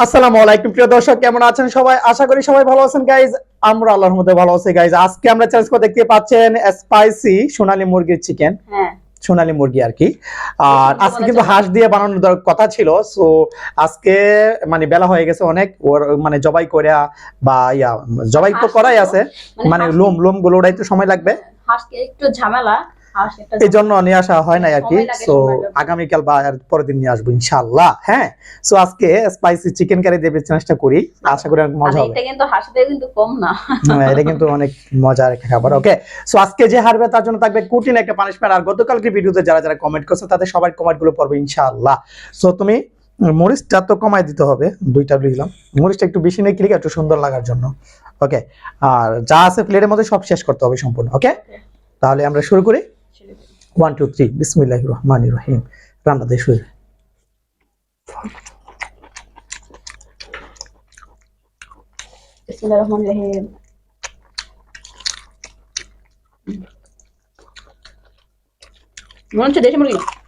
আসসালামু আলাইকুম প্রিয় দর্শক কেমন আছেন সবাই? আশা করি সবাই ভালো আছেন গাইজ আমরা আল্লাহর মধ্যে ভালো আছি গাইজ আজকে আমরা চ্যালেঞ্জ করে দেখতে পাচ্ছেন স্পাইসি সোনালী মুরগির চিকেন হ্যাঁ। সোনালী মুরগি আর কি। আর আজকে কিন্তু হাঁস দিয়ে বানানোর কথা ছিল সো আজকে মানে বেলা হয়ে গেছে অনেক ওর মানে জবাই করে বা ইয়া জবাই তো করাই আছে মানে লোম লোমগুলো ওটাই তো সময় লাগবে। হাঁসকে একটু ঝামেলা এই জন্য নিয়ে আসা হয় নাই আর কি। সো আগামীকাল বা পরের দিন নিয়ে আসব ইনশাআল্লাহ হ্যাঁ? সো আজকে স্পাইসি চিকেন কারি দেবে চেষ্টা করি আশা করি অনেক মজা হবে। এটা কিন্তু হাঁসদের কিন্তু কম না। এটা কিন্তু অনেক মজার একটা খাবার ওকে সো আজকে যে হারবে তার জন্য থাকবে কঠিন একটা পানিশমেন্ট আর গতকালকে ভিডিওতে যারা যারা কমেন্ট করছে তাদের সবার কমেন্টগুলো পড়বে ইনশাআল্লাহ। সো তুমি মরিচটা তো কমাই দিতে হবে দুইটা লিখলাম মরিচটা একটু বেশি নিয়ে ক্লিক একটু সুন্দর লাগার জন্য ওকে আর যা আছে প্লেটের মধ্যে সব শেষ করতে হবে সম্পূর্ণ ওকে তাহলে আমরা শুরু করি। ওয়ান টু থ্রি বিসমিল্লাহ রহমান রহিম রান্না দিয়ে শুরু বিসমিল্লাহির রহমানির রহিম মনে হচ্ছে দেশি মুরগি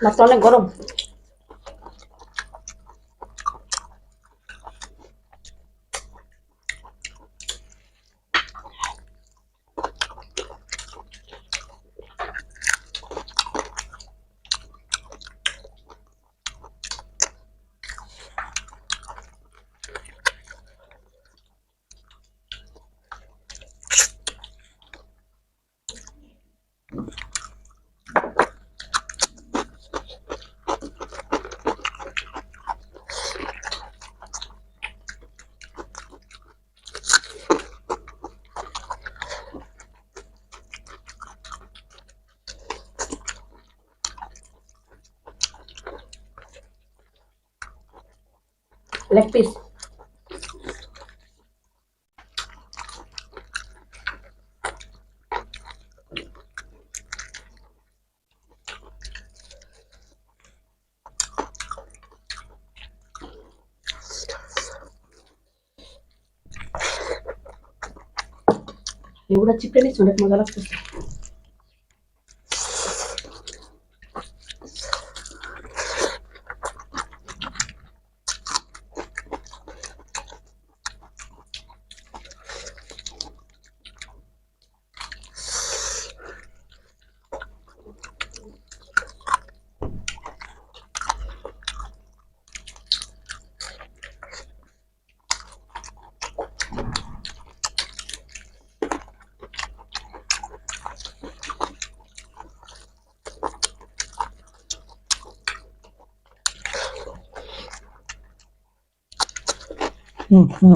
মাছটা অনেক গরম। লেগ পিস এগুলো চিপড়ে নিচ্ছে অনেক মজা লাগতেছে হুম হুম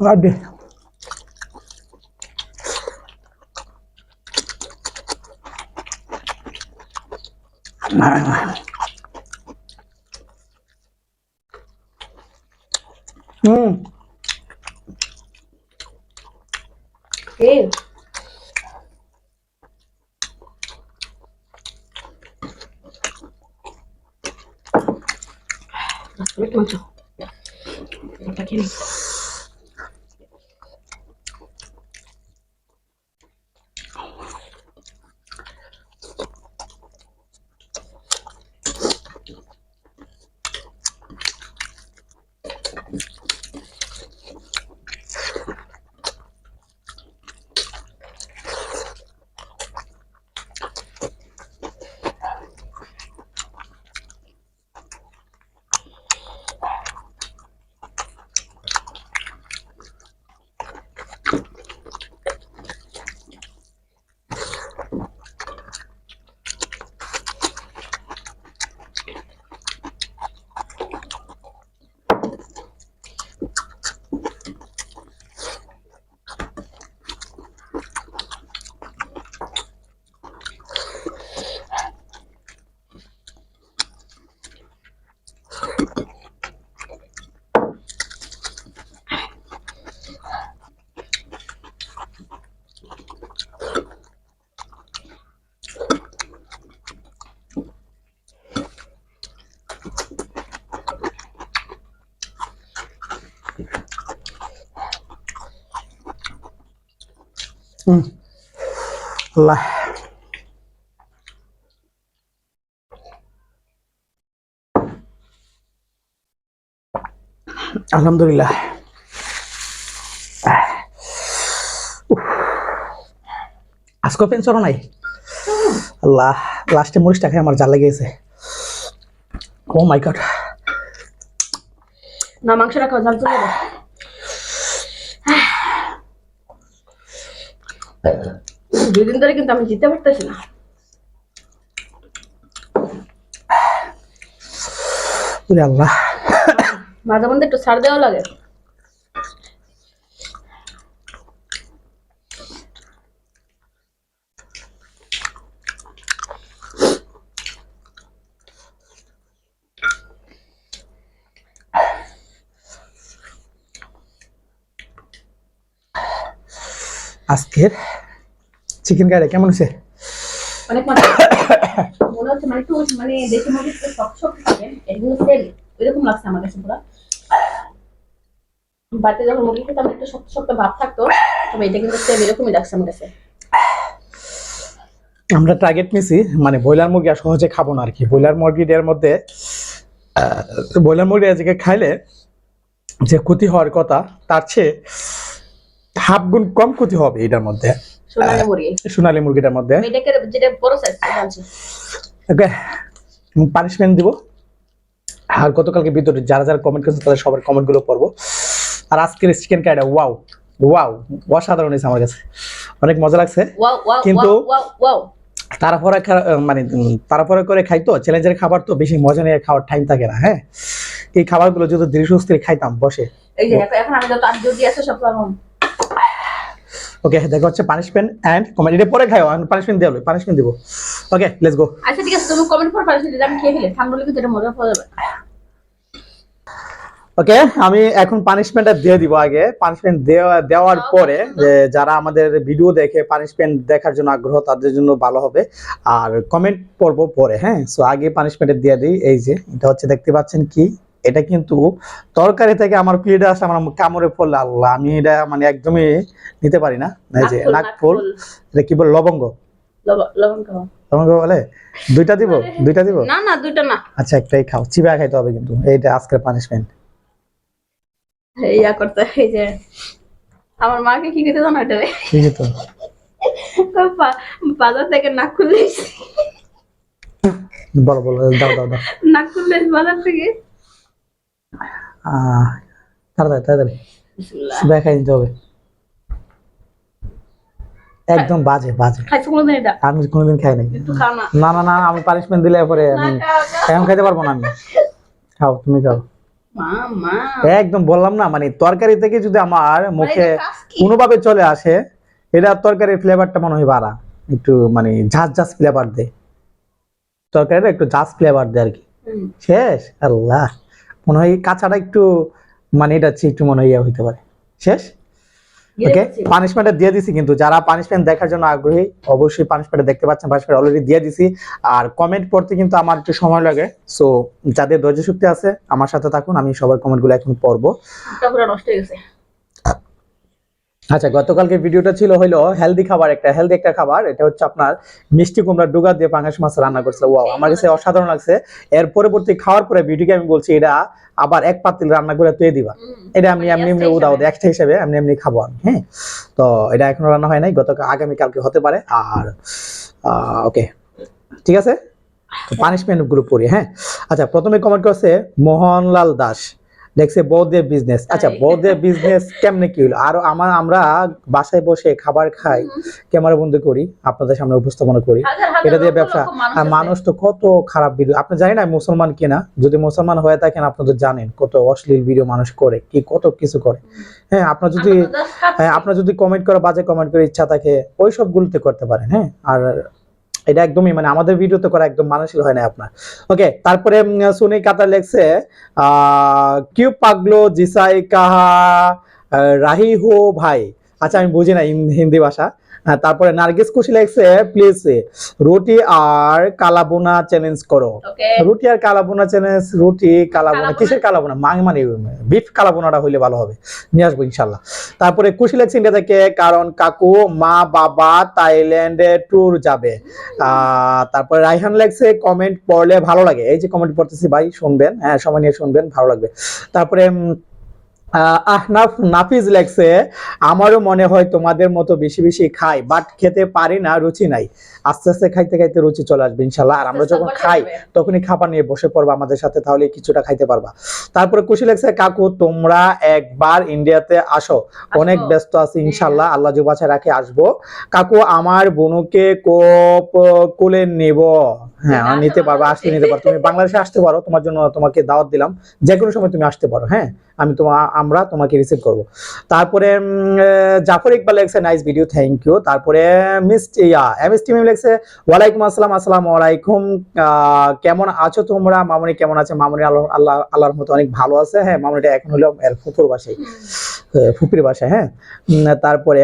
Aduh. ይማረን። আল্লাহ আলহামদুলিল্লাহ। উফ। আজকেও পেন নাই? আল্লাহ, লাস্টে মরিচটা খেয়ে আমার জাল লেগে গেছে। ও মাই গড না, মাংসটা খাওয়া জাল চলে দুদিন ধরে কিন্তু আমি জিতে পারতেছি না। আল্লাহ। মাঝে মধ্যে একটু ছাড় দেওয়া লাগে। আজকের চিকেন কারি কেমন হয়েছে? অনেক মনে হচ্ছে মানে একটু মানে মুরগি একটু শক্ত শক্ত থাকে এগুলো এরকম লাগছে আমার কাছে পুরো। বাড়িতে যখন মুরগি খেতাম একটু শক্ত শক্ত ভাব থাকতো তবে এটা কিন্তু এরকমই লাগছে আমার কাছে। আমরা টার্গেট নিছি মানে ব্রয়লার মুরগি আর সহজে খাব না আর কি ব্রয়লার মুরগিটার মধ্যে ব্রয়লার মুরগি আজকে খাইলে যে ক্ষতি হওয়ার কথা তার চেয়ে হাফ গুণ কম ক্ষতি হবে এটার মধ্যে। সোনালি মুরগি। সোনালী মুরগিটার মধ্যে। এটাকে যেটা বড় সাইজ ওকে পানিশমেন্ট দিব। আর গতকালকে ভিতরে যারা যারা কমেন্ট করেছে তাদের সবার কমেন্টগুলো পড়ব। আর আজকের চিকেন কারিটা ওয়াও ওয়াও অসাধারণ হয়েছে আমার কাছে। অনেক মজা লাগছে। কিন্তু- তারপরে মানে তারপরে করে খাই তো চ্যালেঞ্জের খাবার তো বেশি মজা নিয়ে খাওয়ার টাইম থাকে না হ্যাঁ? এই খাবারগুলো যদি ধীরে সুস্থে খাইতাম বসে। এই যে এখন- আমি যত আর যদি আছে সব ওকে দেখা হচ্ছে পানিশমেন্ট অ্যান্ড কমেন্ট এটা পরে খাও পানিশমেন্ট দেওয়া পানিশমেন্ট দিব। ওকে লেটস গো আচ্ছা ঠিক আছে তুমি কমেন্ট করে পারছ যদি আমি খেয়ে ফেলি। ঠান্ডা কিন্তু এটা মজা পাওয়া যাবে। ওকে আমি এখন পানিশমেন্টটা দিয়ে দিব আগে। পানিশমেন্ট দেওয়া দেওয়ার পরে যে যারা আমাদের ভিডিও দেখে পানিশমেন্ট দেখার জন্য আগ্রহ তাদের জন্য ভালো হবে। আর কমেন্ট পড়ব পরে হ্যাঁ? সো আগে পানিশমেন্টে দিয়ে দিই। এই যে এটা হচ্ছে দেখতে পাচ্ছেন কি? এটা কিন্তু তরকারি থেকে আমার প্লেটে আসে আমার কামড়ে পড়লে আল্লাহ আমি এটা মানে একদমই নিতে পারি না। যে নাকফুল, নাকফুল। এটা কি বল লবঙ্গ? লব- লবঙ্গ। বলে? দুইটা দিব? দুইটা দিব? না না দুইটা না। আচ্ছা একটাই খাও। চিবা খাইতে হবে কিন্তু এইটা আজকের পানিশমেন্ট ইয়া করতে এই যে আমার মাকে কি খেতে জানো এটা? বাজার থেকে নাক বলো বলো দাও দাও দাও। নাক বাজার থেকে। তাড়াতাড়ি হবে। একদম বাজে বাজে। আমি কোনোদিন খাই নাই। না। না না আমি পানিশমেন্ট দিলে পরে আমি। এখন খাইতে পারব না আমি। খাও তুমি খাও। একদম বললাম না মানে তরকারি থেকে যদি আমার মুখে কাজ কি? কোনোভাবে চলে আসে এটা তরকারির ফ্লেভারটা মনে হয় বাড়া। একটু মানে ঝাঁজ ঝাঁজ ফ্লেভার দেয় তরকারিটা একটু ঝাঁজ ফ্লেভার দেয় আর কি। শেষ আল্লাহ। মনে হয় কাঁচাটা একটু মানে এটা একটু মনে হয় ইয়া হইতে পারে। শেষ? ওকে পানিশমেন্টটা পানিশমেন্ট দিয়ে দিছি কিন্তু যারা পানিশমেন্ট দেখার জন্য আগ্রহী অবশ্যই পানিশমেন্ট দেখতে পাচ্ছেন পানিশমেন্ট অলরেডি দিয়ে দিছি। আর কমেন্ট পড়তে কিন্তু আমার একটু সময় লাগে। সো যাদের ধৈর্য শক্তি আছে আমার সাথে থাকুন আমি সবার কমেন্টগুলো এখন পড়ব। নষ্ট হয়ে গেছে। আচ্ছা গতকালকে ভিডিওটা ছিল হলো হেলদি খাবার একটা হেলদি একটা খাবার। এটা হচ্ছে আপনার মিষ্টি কুমড়া ডুগা দিয়ে পাঙ্গাস মাছ রান্না করছিল। ওয়াও আমার কাছে অসাধারণ লাগছে। এর পরবর্তী খাওয়ার পরে ভিডিওকে আমি বলছি এটা আবার এক পাতিল রান্না করে তুই দিবা। এটা আমি এমনি এমনি উদাও হিসাবে। হিসেবে এমনি এমনি খাব আমি হ্যাঁ? তো এটা এখনও রান্না হয় নাই গতকাল আগামী কালকে হতে পারে। আর ওকে ঠিক আছে? পানিশমেন্ট গ্রুপ পড়ি হ্যাঁ? আচ্ছা প্রথমে কমেন্ট করছে মোহনলাল দাস। দেখছে বৌদ্ধের বিজনেস আচ্ছা তাই। বৌদ্ধের বিজনেস কেমনে কি হলো? আর আমার আমরা বাসায় বসে খাবার খাই ক্যামেরা বন্ধ করি আপনাদের সামনে উপস্থাপনা করি। হাজার হাজার এটা দিয়ে ব্যবসা মানুষ আর মানুষ তো কত খারাপ ভিডিও আপনি জানেন না মুসলমান কিনা? যদি মুসলমান হয়ে থাকেন আপনাদের জানেন কত অশ্লীল ভিডিও মানুষ করে কি কত কিছু করে। হ্যাঁ আপনার যদি। হ্যাঁ আপনার যদি কমেন্ট করে বাজে কমেন্ট করে ইচ্ছা থাকে ওই সব গুলোতে করতে পারেন হ্যাঁ। আর এটা একদমই মানে আমাদের ভিডিওতে করা একদম মানসিক হয় না আপনার। ওকে তারপরে সুনি কাতা লেখছে কিউ পাগলো জিসাই কাহা রাহি হো ভাই। আচ্ছা আমি বুঝি না হিন্দি ভাষা। হ্যাঁ, তারপরে নার্গিস কুশি লেখছে প্লিজ রুটি আর কালাবোনা চ্যালেঞ্জ করো। রুটি আর কালাবোনা চ্যালেঞ্জ রুটি কালাবোনা? কিসের কালাবোনা? মাং মানে বিফ কালাবোনাটা হইলে ভালো হবে। নিয়ে আসব ইনশাল্লাহ তারপরে খুশি লাগছে ইন্ডিয়া থেকে কারণ কাকু মা বাবা থাইল্যান্ডে ট্যুর যাবে। আহ, তারপরে রাইহান লাগছে কমেন্ট পড়লে ভালো লাগে। এই যে কমেন্ট পড়তেছি ভাই শুনবেন হ্যাঁ সময় নিয়ে শুনবেন ভালো লাগবে। তারপরে আহনাফ নাফিজ লেগছে আমারও মনে হয় তোমাদের মতো বেশি বেশি খাই বাট খেতে পারি না রুচি নাই। আস্তে আস্তে খাইতে খাইতে রুচি চলে আসবে ইনশাল্লাহ আর আমরা যখন খাই তখনই খাবার নিয়ে বসে পড়বা আমাদের সাথে তাহলে কিছুটা খাইতে পারবা। তারপরে খুশি লাগছে কাকু তোমরা একবার ইন্ডিয়াতে আসো অনেক ব্যস্ত আছি ইনশাল্লাহ আল্লাহ যে বাছা রাখে আসব। কাকু আমার বোনকে কোপ কোলে নেব। হ্যাঁ নিতে পারব ভালো নিতে পারো তুমি বাংলাদেশে আসতে পারো তোমার জন্য তোমাকে দাওয়াত দিলাম। যে কোনো সময় তুমি আসতে পারো হ্যাঁ? আমি তোমার আমরা তোমাকে রিসিভ করব। তারপরে জাফর ইকবাল লেগছে নাইস ভিডিও থ্যাংক ইউ তারপরে মিস ইয়া এম এস টিম লেগছে ওয়ালাইকুম আসসালাম আসসালামু আলাইকুম। কেমন আছো তোমরা? মামুনি কেমন আছে? মামুনি আল্লাহ আল্লাহ আল্লাহর মতো অনেক ভালো আছে। হ্যাঁ মামুনিটা এখন হলো ফুপুর বাসায়। ফুপির বাসায় হ্যাঁ? তারপরে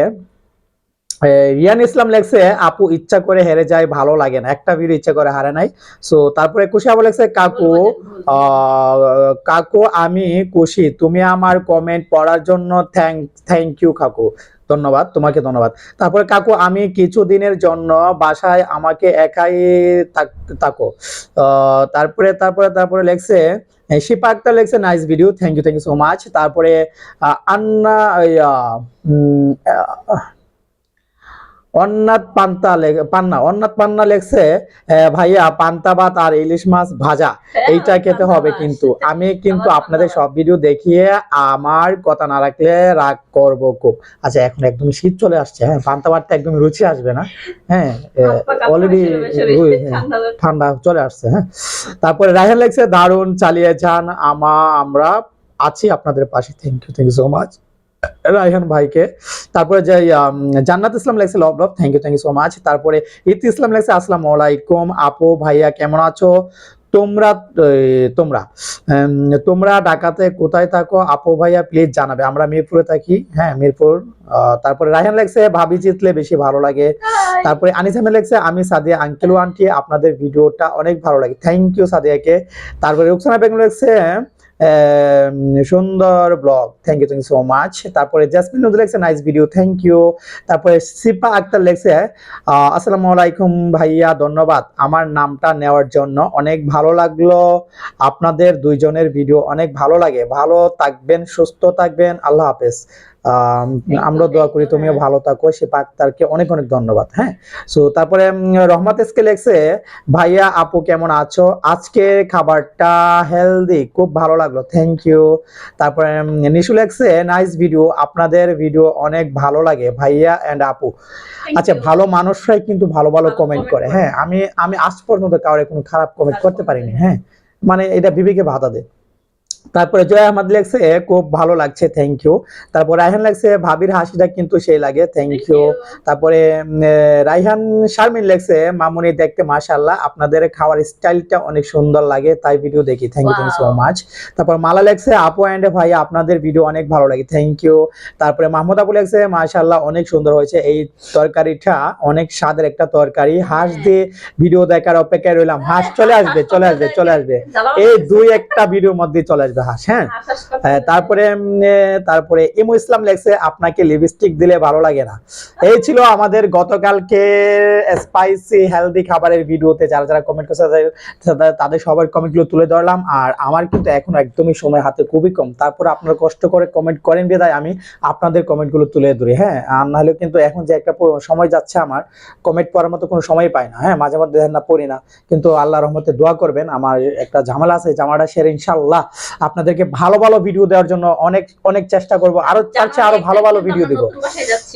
রিয়ান ইসলাম লেগছে আপু ইচ্ছা করে হেরে যায় ভালো লাগে না। একটা ভিডিও ইচ্ছা করে হারে নাই। সো তারপরে খুশি আবার লেগছে কাকু কাকু আমি খুশি। তুমি আমার কমেন্ট পড়ার জন্য থ্যাংক থ্যাংক ইউ কাকু। ধন্যবাদ তোমাকে ধন্যবাদ। তারপরে কাকু আমি কিছুদিনের জন্য বাসায় আমাকে একাই থাক- তারপরে তারপরে তারপরে লেখছে আহ, শিপা আক্তার লেখছে nice video thank you thank you so much তারপরে আন্না অন্নাথ পান্তা পান্না অন্নাথ পান্না লেখছে ভাইয়া পান্তা ভাত আর ইলিশ মাছ ভাজা। হ্যাঁ, এইটা খেতে হবে কিন্তু। আমি কিন্তু আপনাদের সব ভিডিও দেখিয়ে আমার কথা না রাখলে রাগ করব খুব। আচ্ছা এখন একদম শীত চলে আসছে হ্যাঁ পান্তা ভাতটা একদম রুচি আসবে না। হ্যাঁ অলরেডি ঠান্ডা চলে আসছে হ্যাঁ। তারপরে রায়হান লেখছে দারুণ চালিয়ে যান আমা আমরা আছি আপনাদের পাশে। Thank you thank you so much Raihan ভাইকে। তারপরে যে Jannat Islam লেগছে love love thank you thank you so much তারপরে ইতি ইসলাম লেগছে আসসালামু আলাইকুম। আপু ভাইয়া কেমন আছো? তোমরা তোমরা তোমরা ঢাকাতে কোথায় থাকো? আপু ভাইয়া প্লিজ জানাবে। আমরা মিরপুরে থাকি হ্যাঁ মিরপুর। তারপরে রায়হান লেগছে ভাবি জিতলে বেশি ভালো লাগে। তারপরে আনিস আহমেদ লেগছে আমি সাদিয়া আঙ্কেল ও আন্টি আপনাদের ভিডিওটা অনেক ভালো লাগে। থ্যাংক ইউ সাদিয়াকে। তারপরে রুকসানা বেগম লেগছে সুন্দর blog. Thank you thank you so much তারপরে জাসমিন নজর লেগেছে নাইস ভিডিও থ্যাংক ইউ তারপরে সিপা আক্তার লেগেছে আসসালামু আলাইকুম ভাইয়া, ধন্যবাদ। আমার নামটা নেওয়ার জন্য অনেক ভালো লাগল। আপনাদের দুইজনের ভিডিও অনেক ভালো লাগে। ভালো থাকবেন, সুস্থ থাকবেন। আল্লাহ হাফেজ। আমরা দোয়া করি তুমিও ভালো থাকো। শিপা আক্তারকে অনেক অনেক ধন্যবাদ হ্যাঁ? সো তারপরে রহমত এসকে লেগছে ভাইয়া আপু কেমন আছো? আজকে খাবারটা হেলদি খুব ভালো লাগল থ্যাংক ইউ তারপরে নিশু লেখছে নাইস ভিডিও আপনাদের ভিডিও অনেক ভালো লাগে ভাইয়া এন্ড আপু। আচ্ছা ভালো মানুষরাই কিন্তু ভালো ভালো কমেন্ট করে করে। হ্যাঁ? আমি আমি আজ পর্যন্ত কাউরে কোনো খারাপ কমেন্ট করতে পারিনি হ্যাঁ? মানে এটা বিবেকে বাধা দেয়। তারপরে জয় আহমদ লেগছে খুব ভালো লাগছে থ্যাংক ইউ তারপরে রায়হান লাগছে ভাবির হাসিটা কিন্তু সেই লাগে থ্যাংক ইউ তারপরে রাইহান শারমিন লেগছে মামুনি দেখতে মাশাআল্লাহ আপনাদের খাওয়ার স্টাইলটা অনেক সুন্দর লাগে তাই ভিডিও দেখি থ্যাংক ইউ সো মাচ তারপর মালা লেগছে আপু অ্যান্ড ভাই আপনাদের ভিডিও অনেক ভালো লাগে থ্যাংক ইউ তারপরে মাহমুদ আবু লেগছে মাশাআল্লাহ অনেক সুন্দর হয়েছে এই তরকারিটা অনেক স্বাদের একটা তরকারি হাঁস দিয়ে ভিডিও দেখার অপেক্ষায় রইলাম হাঁস চলে আসবে চলে আসবে চলে আসবে। এই দুই একটা ভিডিওর মধ্যে চলে আসবে। হাঁস হ্যাঁ? হ্যাঁ, তারপরে তারপরে ইমু ইসলাম লেগছে আপনাকে লিপস্টিক দিলে ভালো লাগে না। এই ছিল আমাদের গতকালকে স্পাইসি হেলদি খাবারের ভিডিওতে। যারা যারা কমেন্ট করছে তাদের- সবার কমেন্টগুলো তুলে ধরলাম। আর আমার কিন্তু এখন একদমই সময় হাতে খুবই কম। তারপরে আপনারা কষ্ট করে কমেন্ট করেন বিদায়। আমি আপনাদের কমেন্টগুলো তুলে ধরি হ্যাঁ? আর নাহলে কিন্তু এখন যে একটা সময় যাচ্ছে আমার কমেন্ট পড়ার মতো কোনো সময় পাই না হ্যাঁ? মাঝে মধ্যে না পড়ি না। কিন্তু আল্লাহ রহমতে দোয়া করবেন। আমার একটা ঝামেলা আছে জামাটা সেরে ইনশাল্লাহ আপনাদেরকে ভালো ভালো ভিডিও দেওয়ার জন্য অনেক অনেক চেষ্টা করব। আরও তার আরও ভালো ভালো ভিডিও দিব।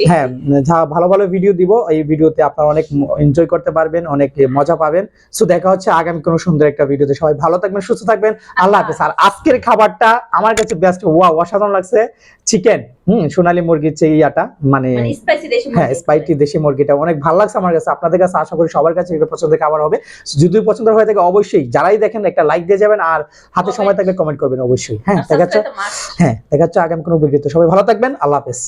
হ্যাঁ যা ভালো ভালো ভিডিও দিব এই ভিডিওতে আপনারা অনেক এনজয় করতে পারবেন অনেক মজা পাবেন। সো দেখা হচ্ছে আগামী কোনো সুন্দর একটা ভিডিওতে সবাই ভালো থাকবেন সুস্থ থাকবেন। আল্লাহ হাফেজ। আর আজকের খাবারটা আমার কাছে বেস্ট ওয়া অসাধারণ লাগছে। চিকেন হুম সোনালী মুরগির যে ইয়াটা মানে হ্যাঁ স্পাইটি দেশি মুরগিটা। অনেক ভালো লাগছে আমার কাছে। আপনাদের কাছে আশা করি সবার কাছে এটা পছন্দের খাবার হবে। যদি পছন্দ হয়ে থাকে অবশ্যই যারাই দেখেন একটা লাইক দিয়ে যাবেন। আর হাতে সময় থাকলে কমেন্ট করবেন। অবশ্যই। হ্যাঁ দেখা যাচ্ছে হ্যাঁ দেখা যাচ্ছে আগামী কোনো ভিডিওতে। সবাই ভালো থাকবেন আল্লাহ হাফেজ।